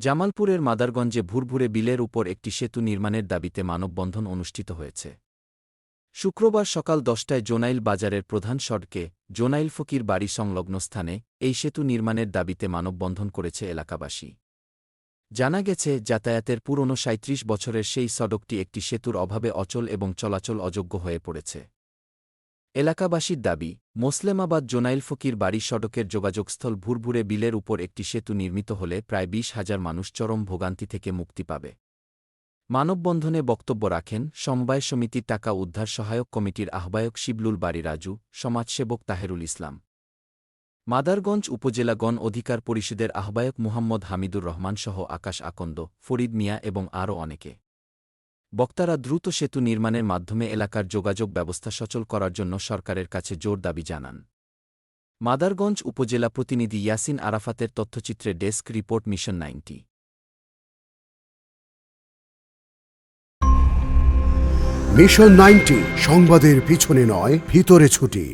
জামালপুরের মাদারগঞ্জে ভুরভুরে বিলের উপর একটি সেতু নির্মাণের দাবিতে মানববন্ধন অনুষ্ঠিত হয়েছে। শুক্রবার সকাল দশটায় জোনাইল বাজারের প্রধান সড়কে জোনাইল ফকির বাড়ি সংলগ্ন স্থানে এই সেতু নির্মাণের দাবিতে মানববন্ধন করেছে এলাকাবাসী। জানা গেছে, যাতায়াতের পুরনো সাঁত্রিশ বছরের সেই সড়কটি একটি সেতুর অভাবে অচল এবং চলাচল অযোগ্য হয়ে পড়েছে। এলাকাবাসীর দাবি, মোসলেমাবাদ জোনাইল ফকির বাড়ি সড়কের যোগাযোগস্থল ভুরভুরে বিলের উপর একটি সেতু নির্মিত হলে প্রায় বিশ হাজার মানুষ চরম ভোগান্তি থেকে মুক্তি পাবে। মানববন্ধনে বক্তব্য রাখেন সমবায় সমিতির টাকা উদ্ধার সহায়ক কমিটির আহ্বায়ক শিবলুল বাড়ি রাজু, সমাজসেবক তাহেরুল ইসলাম। মাদারগঞ্জ উপজেলা গণ অধিকার পরিষদের আহ্বায়ক মুহাম্মদ হামিদুর রহমান সহ আকাশ আকন্দ, ফরিদ মিয়া এবং আরও অনেকে। বক্তারা দ্রুত সেতু নির্মাণের মাধ্যমে এলাকার যোগাযোগ ব্যবস্থা সচল করার জন্য সরকারের কাছে জোর দাবি জানান। মাদারগঞ্জ উপজেলা প্রতিনিধি ইয়াসিন আরাফাতের তথ্যচিত্রে desk report mission ninety. Mission ninety, সংবাদের পিছনে নয়, ভিতরে ছুটি।